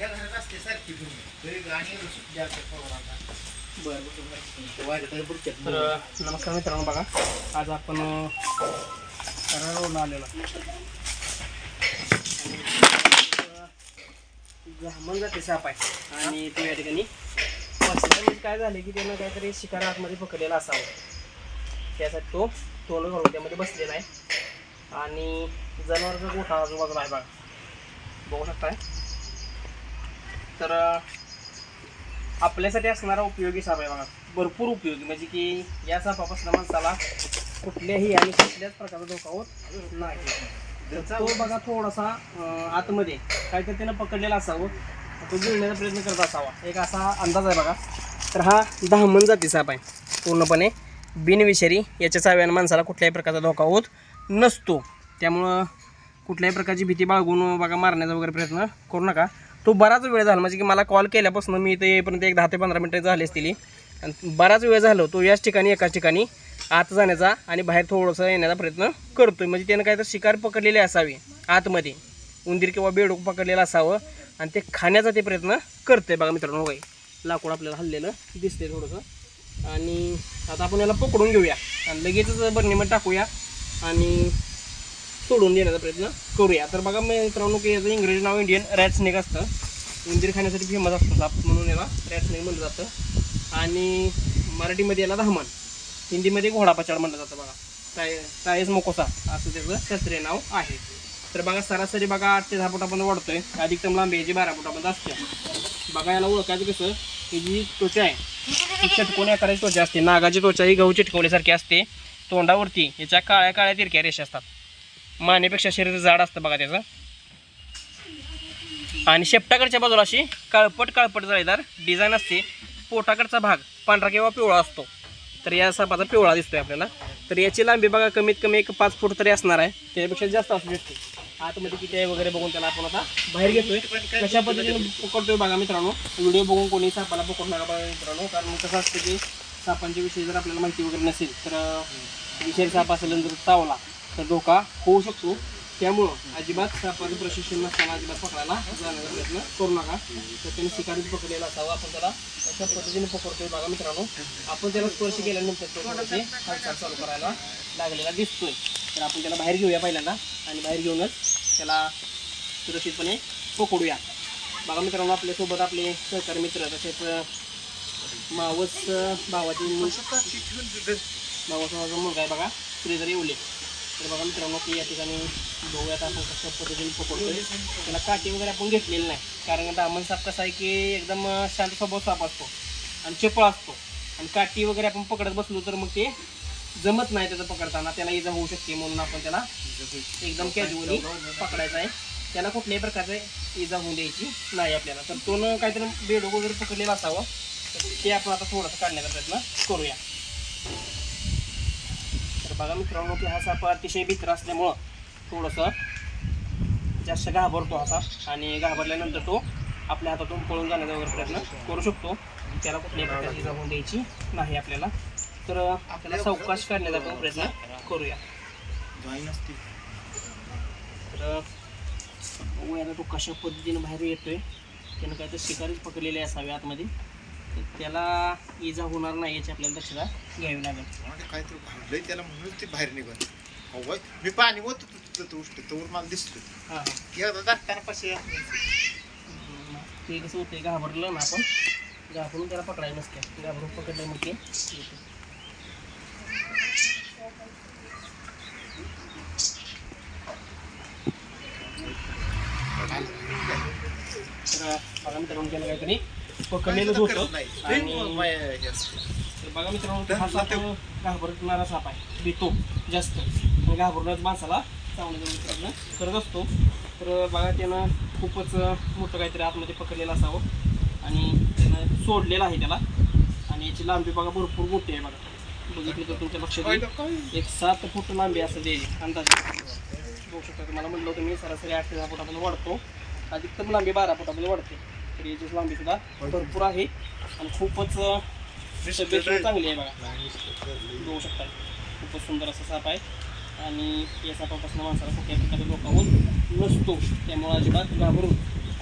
या घरात असते सारखी तुम्ही. तरी. बरं नमस्कार मित्रांनो बघा आज आपण रोडला आलेलो मग जाते साप आहे. आणि तो या ठिकाणी म्हणजे काय झालं की त्यानं काहीतरी शिकार आतमध्ये पकडलेला असावं. त्यासाठी तो तोंड घालून त्यामध्ये बसलेला आहे. आणि जनावरचा गोठा आजूबाजूला आहे बघा. बघू शकताय? तर आपल्यासाठी असणारा उपयोगी साप आहे बघा. भरपूर उपयोगी. म्हणजे की या सापापासून माणसाला कुठल्याही आणि कुठल्याच प्रकारचा धोका होत नाही. तो बघा थोडासा आतमध्ये काहीतरी त्यानं पकडलेला असावं. तो गिळण्याचा प्रयत्न करत असावा. एक असा अंदाज आहे बघा. तर हा दहामन जाती साप आहे. पूर्णपणे बिनविषारी याच्या चाव्यानं माणसाला कुठल्याही प्रकारचा धोका होत नसतो. त्यामुळं कुठल्याही प्रकारची भीती बाळगून बघा मारण्याचा वगैरे प्रयत्न करू नका. तो बराच वेळ झाला म्हणजे की मला कॉल केल्यापासून मी इथे येईपर्यंत एक दहा ते पंधरा मिनटं झाली असतील आणि बराच वेळ झालो तो याच ठिकाणी एकाच ठिकाणी आत जाण्याचा आणि बाहेर थोडंसं येण्याचा प्रयत्न करतोय. म्हणजे त्यानं काय तर शिकार पकडलेली असावी आतमध्ये. उंदीर किंवा बेडूक पकडलेलं असावं आणि ते खाण्याचा ते प्रयत्न करते बघा मित्रांनो. काही लाकूड आपल्याला हल्लेलं दिसते थोडंसं. आणि आता आपण याला पकडून घेऊया. आणि लगेचच बरणीमध्ये टाकूया आणि सोडून देण्याचा प्रयत्न करूया. तर बघा मित्रांनो की याचं इंग्रजी नाव इंडियन रॅट स्नेक असतं. उंदीर खाण्यासाठी फेमस असतं साप म्हणून याला रॅट स्नेक म्हणलं जातं. आणि मराठीमध्ये याला धामण. हिंदीमध्ये घोडा पचाड म्हणलं जातं बघा. टाय टायस मोकोसा असं त्याचं शास्त्रीय नाव आहे. तर बघा सरासरी बघा आठ ते दहा फुटापर्यंत वाढतोय. अधिकतम लांबी याची बारा फुटापर्यंत असते. बघा याला ओळखायचं कसं ही जी त्वचा आहे ती चटकोनी आकाराची त्वचा असते. नागाची त्वचा ही गहू चिटकवण्यासारखी असते. तोंडावरती याच्या काळ्या काळ्या तिरक्या रेषा असतात. मानेपेक्षा शरीर जाड असतं बघा त्याचं. आणि शेपटाकडच्या बाजूला अशी काळपट काळपट जाळीदार डिझाईन असते. पोटाकडचा भाग पांढरा किंवा पिवळा असतो. तर या सापाचा पिवळा दिसतोय आपल्याला. तर याची लांबी बघा कमीत कमी एक पाच फूट तरी असणार आहे. त्यापेक्षा जास्त असू शकते. आतमध्ये किती आहे वगैरे बघून त्याला आपण आता बाहेर घेतोय. कशा पद्धतीने पकडतोय बघा मित्रांनो. व्हिडिओ बघून कोणी सापाला पकडणार बघा मित्रांनो. कारण कसं असतं की सापांच्या विषयी जर आपल्याला माहिती वगैरे नसेल तर अं, साप असेल तर चावला तर धोका होऊ शकतो. त्यामुळं अजिबात सापाचं प्रशिक्षण नसताना अजिबात पकडायला जाण्याचा प्रयत्न करू नका. तर त्याने शिकारीच पकडलेला असावा. आपण त्याला अशा पद्धतीने पकडतोय बघा मित्रांनो. आपण त्याला स्पर्श केल्यानंतर तो म्हणजे हालचाल चालू करायला लागलेला दिसतोय. तर आपण त्याला बाहेर घेऊया पहिल्यांदा. आणि बाहेर घेऊनच त्याला सुरक्षितपणे पकडूया. बघा मित्रांनो आपल्यासोबत आपले सहकारी मित्र तसेच मावस अं, भावाची मावस भावाचा मुलगा आहे बघा. श्रीधर येवले तर बघा मित्रांनो की या ठिकाणी बघूयात आपण कशा पद्धतीने पकडतोय. त्याला काठी वगैरे आपण घेतलेली नाही. कारण दामन साप कसा आहे की एकदम शांत स्वभाव साप असतो आणि चपळ असतो. आणि काठी वगैरे आपण पकडत बसलो तर मग ते जमत नाही त्याचं पकडताना. त्याला इजा होऊ शकते म्हणून आपण त्याला एकदम कॅज्युअली पकडायचं आहे. त्याला कुठल्याही प्रकारचे इजा होऊ द्यायची नाही आपल्याला. तर तो न काहीतरी बेडोक वगैरे पकडलेला असावं. तर ते आपण आता थोडंसं काढण्याचा प्रयत्न करूया. तर बघा मित्रांनो की हा साप अतिशय भित्र असल्यामुळं थोडंसं जास्त घाबरतो हा साप आणि घाबरल्यानंतर तो आपल्या हातातून पळून जाण्याचा वगैरे प्रयत्न करू शकतो. त्याला कुठल्याही प्रकारची जाऊन द्यायची नाही आपल्याला. तर आपल्याला सावकाश काढण्याचा आपण प्रयत्न करूया. तर बघूया तो कशा पद्धतीने बाहेर येतोय त्यानं काय तर शिकारीच पकडलेले असावे आतमध्ये. तर त्याला इजा होणार नाही याची आपल्याला दक्षता घ्यावी लागेल. म्हणजे काहीतरी भांडलंय त्याला म्हणून ते बाहेर निघून अहो मी पाणी होत तिथं उष्ट तोवर मला दिसलं. हां हां. एकदा दाखताना पाशी ते कसं होतं घाबरलं ना आपण घाबरून त्याला पकडायला नसते घाबरून पकडलं मग ते. येतं. तर बघा मित्रांनो त्याला काहीतरी. पकडलेलंच होतं. आणि तर बघा मित्रांनो हा साप घाबरणारा साप आहे. भीतो जास्त. आणि माणसाला चावण्याचा प्रयत्न करत असतो. तर बघा त्यानं खूपच मोठं काहीतरी आतमध्ये पकडलेलं असावं. आणि त्यानं सोडलेलं आहे त्याला. आणि याची लांबी बघा भरपूर मोठी आहे बघा. बघितली तर तुमच्या लक्षात येईल. एक सात फूट लांबी असेल त्याची अंदाजे. बघू शकता तुम्हाला म्हटलं होतं मी सरासरी आठ ते दहा फुटापर्यंत वाढतो. अधिकतम लांबी बारा फुटापर्यंत वाढते. तर याची लांबी सुद्धा भरपूर आहे. आणि खूपच चांगली आहे बघा. बघू शकता. खूपच सुंदर असा साप आहे. आणि या सापापासून माणसाला कुठल्या प्रकारचा धोका नसतो. त्यामुळे अजिबात घाबरून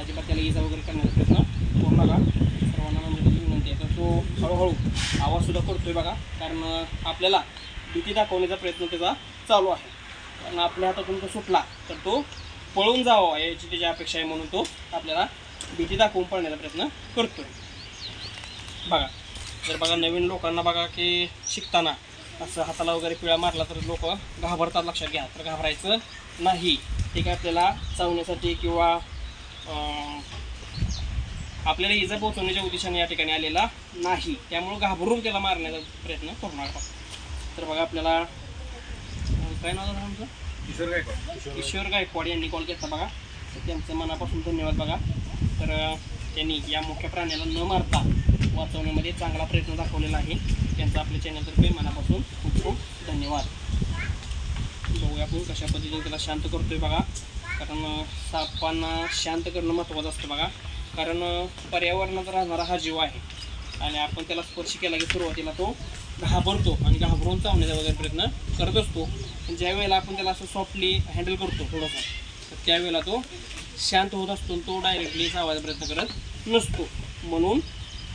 अजिबात त्याला इजा वगैरे करण्याचा प्रयत्न करू नका. सर्वांना म्हणजे विनंती आहे तर तो हळूहळू आवाजसुद्धा करतोय बघा. कारण आपल्याला भीती दाखवण्याचा प्रयत्न त्याचा चालू आहे. कारण आपल्या हातातून तो सुटला तर तो पळून जावा याची त्याची अपेक्षा आहे म्हणून तो आपल्याला भीती दाखवून पळण्याचा प्रयत्न करतोय. बघा जर बघा नवीन लोकांना बघा की शिकताना असं हाताला वगैरे पिळा मारला तर लोक घाबरतात लक्षात घ्या तर घाबरायचं नाही. ते काय आपल्याला चावण्यासाठी किंवा आपल्याला इजा पोहोचवण्याच्या उद्देशाने या ठिकाणी आलेला नाही. त्यामुळं घाबरून त्याला मारण्याचा प्रयत्न करू नका तर बघा आपल्याला काय नाव झालं आमचं किशोर गायकवाड. ईश्वर गायकवाड यांनी कॉल केला बघा. तर त्यांचं मनापासून धन्यवाद बघा. तर त्यांनी या मुख्य प्राण्याला न मारता वाचवण्यामध्ये चांगला प्रयत्न दाखवलेला आहे. त्यांचं आपल्या चॅनलतर्फे मनापासून खूप खूप धन्यवाद. बघूया आपण कशा पद्धतीने त्याला शांत करतोय बघा. कारण सापांना शांत करणं महत्त्वाचं असतं बघा. कारण पर्यावरणात राहणारा हा जीव आहे. आणि आपण त्याला स्पर्श केला की सुरुवातीला तो घाबरतो आणि घाबरून चावण्याचा वगैरे प्रयत्न करत असतो. ज्यावेळेला आपण त्याला असं सॉफ्टली हँडल करतो थोडंसं तर त्यावेळेला तो शांत होत असतो तो डायरेक्टली चावायचा प्रयत्न करत नसतो. म्हणून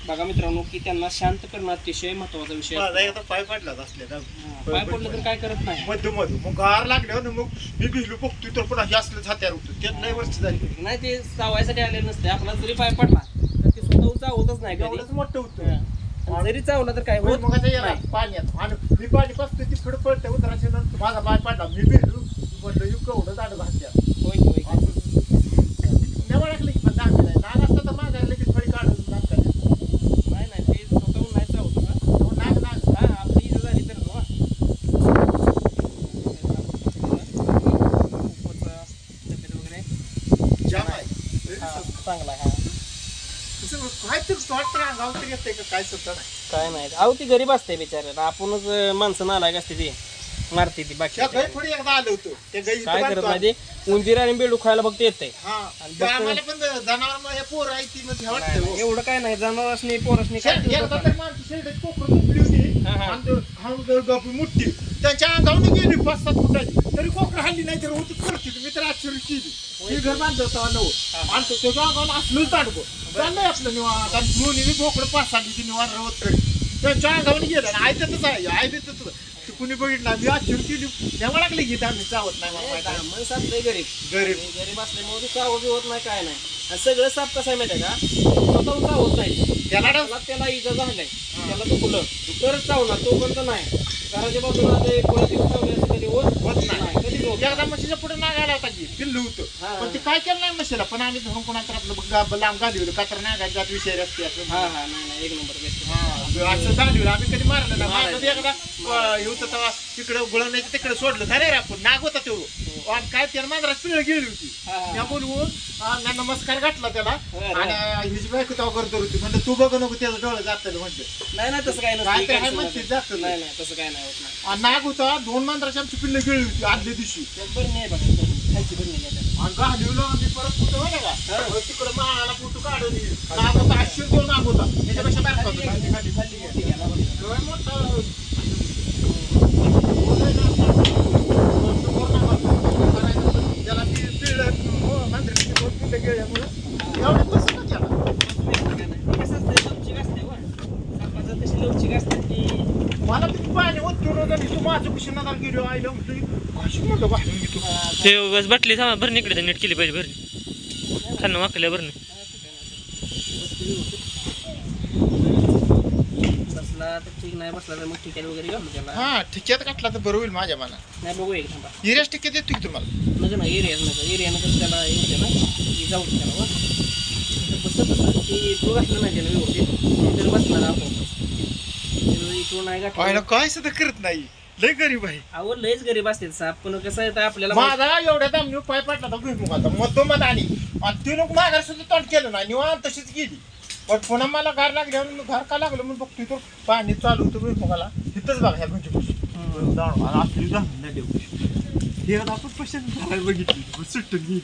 बघा मित्रांनो की त्यांना शांत करणं अतिशय महत्त्वाचा विषय माझा असतो. एकदा पाय पडला असले हा, पाय पडलं तर काय करत नाही. मध्य मधून मग गार लागल्यावर ना मग मी भिजलो बघतोय तर पुन्हा हे असलंच हात्यार होतं लय वर्ष झाली. नाही ते चावायसाठी आले नसते. आपला जरी पाय पडला तर ते स्वतःहून चावतच नाही कधी. एवढंच मोठं होतं. हा. आणि जरी चावला तर काय होत मग नाही. पाण्यात. आणि मी पाणी पाचतोय ती पुढे पडते उतरायचे नंतर माझा पाय पडला. मी भिजलो. म्हणलं यु केवढं जाणं हात्यार होय की, होय की. नेवा लागलं की पण नाग नाही नाग असतं तर माझ्या लगेच फळी काढून नाग करायचं नाही नाही ते स्वतःहून नाही चावत ना मग नाग नाग हा आपली इजा झाली तर हो. खूपच तब्येत वगैरे जाम आहे हा, चांगला हा काय तर वाटतं का अंगावर तरी येतंय का? काय सुद्धा नाही. काय नाही. अहो ती गरीब असते बिचाऱ्याला आपणच माणसं नालायक असते ती. मारते ती बाकी. त्या गाई थोडी एकदा आलं होतं. त्या गाई इथं काय करत नाही ते उंदीर आणि बेडू खायला फक्त येते हा. आणि त्या बघतो- आम्हाला पण जनावर हे पोर आहे ती म्हणजे वाटतं हो. एवढं काय नाही. जनावरांनी पोरसनी काय एकदा तर माणसं होती. हा, हा. आणि गप मुठ्ठी त्यांच्या अंगावर गेली पाच सात फुटाची. तरी कोकरं हल्ली नाही तर होती करते मी तर आश्चर्य केली. मी घर बांधलं होतं नऊ हा. आणि तो त्याच्या अंगावर असलंच ताडगो चाललंय आपलं निवांत आणि दोन्ही बोकडं पाच सात निवांत रवत करी त्यांच्या अंगावर गेलं आणि आयतच आहे ते कुणी बघितलं मी आश्चर्य केली. तेव्हा लागली गीत आम्ही चावत नाही मला माहिती आहे. मन साप लय गरीब. गरीब. गरीब असल्यामुळे ते चावत होत नाही काय नाही. आणि सगळं साप कसं आहे माहिती आहे का? स्वतःहून चावत नाही. त्याला त्याला इजा झालाय. त्याला दुखलं तर चावणार तोपर्यंत नाही. घराच्या बाजूला ते कोणाची चावली असं कधी होत होत नाही. कधीच होत एकदा म्हशीच्या पुढे नागायला होता की. पिल्लू होतं. हा. पण ते काय केलं नाही म्हशीला? पण आम्ही धरून कोणाचं आपलं गा- लांब घालवलं का तर नागायला जात विषय असते आपलं. हा हा नाही नाही एक नंबर बेस्ट हा, असं आम्ही कधी मारलं ना मारायचं. माझं एकदा अं, हे होतं तेव्हा तिकडे गुळवण्याचं तिकडे सोडलं. अरे रे आपण. नाग होता तेवढं आणि काय त्याला मांजरात पिळं गेली होती. हा, हा. त्या बोलवून अं, मी नमस्कार घातला त्याला. अरे. आणि हिची बायको तेव्हा करतो होती म्हणलं तू बघ नको त्याचं डोळं जात म्हणलं. नाही नाही तसं काय काय ते आहे म्हणते नाही जास्त नाही तसं काय नाही होत नाही. आणि नाग होता दोन मांजराची आमची पिल्लं गेली होती आदल्या दिवशी. त्यात बरं नाही बघा बरं. खायची बरं नाही त्यात. आणि घालवलं आम्ही परत कुठं का मग तिकडं माळाला फोटो काढून नाग होता आश्चर्य देऊन नाग होता त्याच्यापेक्षा बारका होता खाली खाली खाली. मोठी घ्यायला बघा. लय मोठा ते उगाच बाटली थांबा भरणी इकडे नीट केली पाहिजे भरणी खाल्लं वाकल्या भरणी बसला तर ठीक नाही बसला तर मग ठिकाणी वगैरे घालू त्याला. हा ठिक्यात काटला तर बरं होईल माझ्या मना नाही बघू एक थांबा. हिऱ्याच टिक्के देतो की तुम्हाला? नका ना एरिया नका त्याला हे होते ना की जाऊ दे त्याला वा. बसत बसत की तो घातलं नाही त्याला व्यवस्थित. तर बसणार आपण. नाही पाहिलं काय सुद्धा करत नाही. लय गरीब आहे. आवड लयच गरीब असते साप पण कसं आहे तर आपल्याला माझा एवढ्या दामनी पाय पाटला तर भुईमुगाचा मधोमध आणि आणि ती लोक माघार सुद्धा तोंड केलं नाही. निवांत तशीच गेली. पण पुन्हा मला घार लागल्यावर मी घर का लागलं? मी बघतोय तो पाणी चालू होतं भुईमुगाला तिथंच बघा ह्या म्हणजे असली हे आपण पश्चिम झाडाला बघितली. पण सुटून गेली.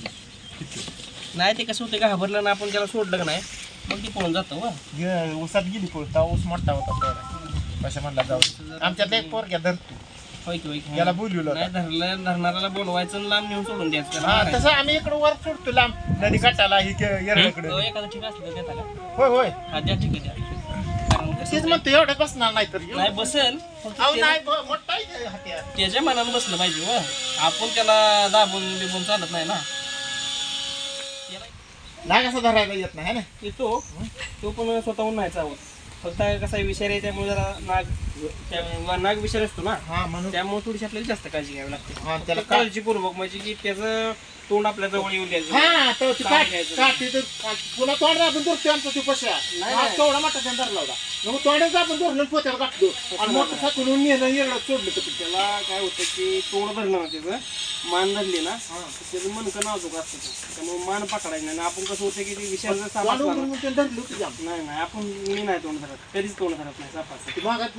नाही ते कसं होतं घाबरलं ना आपण त्याला सोडलं का नाही मग ते पळून जातं वा गे- ऊसात गेली पळता ऊस मोठा होता तेवढा कशा म्हणला जाऊ आमच्यात एक पोरग्या धरतो. होय की होय की. त्याला बोलवलं नाही. धरलं धरणाऱ्याला बोलवायचं आणि लांब नेऊन सोडून द्यायचं त्याला हा मारायचं. तसं आम्ही इकडे वर सोडतो लांब. नदी काठाला ही येरकडे तो एखादं ठीक असलं देता का होय होय. हा द्या ठीक आहे द्या. कारण कसं तेच म्हणतो एवढं बसणार नाही तर. नाही बसेल. फक्त अहो त्याला- नाही ब- मोठा आहे ते हत्यार त्याच्या मनानं बसलं पाहिजे हो. आपण त्याला दाबून बिबून चालत नाही ना. नाग असं धरायला येत नाही है ना? येतो. तो पण स्वतःहून नाही चावत फक्त कसा विषार त्यामुळे जरा नाग नाग विषार असतो ना? हा म्हणून. त्यामुळे थोडीशी आपल्याला जास्त काळजी घ्यावी लागते. हा त्याला का- काळजीपूर्वक म्हणजे की त्याचं तोंड आपल्या जवळ येऊ द्यायचं. हा तो ती काय घ्यायचं? काठी तर पुन्हा तोंड आपण धरतो आमचा तो पशा. नाही, नाही. केवढा मोठा त्यांना धरला होता. मग तोंडाच आपण धरलं पोत्यावर गाठलो आणि मोठं साकून नेलं येणं सोडलं तर त्याला काय होतं की तोंड धरलं ना त्याचं मान धरली ना हा. त्याचं मनकं नाजूक असतं ते. त्यामुळे मान पकडायचं नाही. आणि आपण कसं होतं की ते विषाचं साप तोंड असला ना- उघडून त्यांनी धरली होती जाम. नाही नाही. आपण मी नाही तोंड धरत. कधीच तोंड धरत नाही सापाचं. ती मागात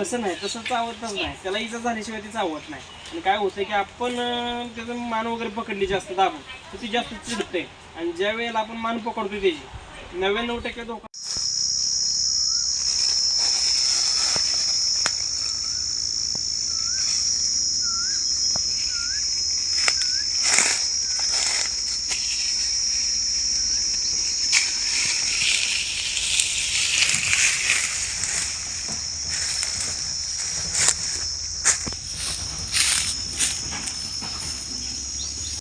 तसं नाही तसं चावतच नाही. त्याला इजा झाल्याशिवाय ती चावत नाही. आणि काय होतं की आपण अं, त्याचं मान वगैरे पकडली जास्त दाबून तर ती जास्त चिडते. आणि ज्या वेळेला आपण मान पकडतो त्याची नव्याण्णव टक्के धोका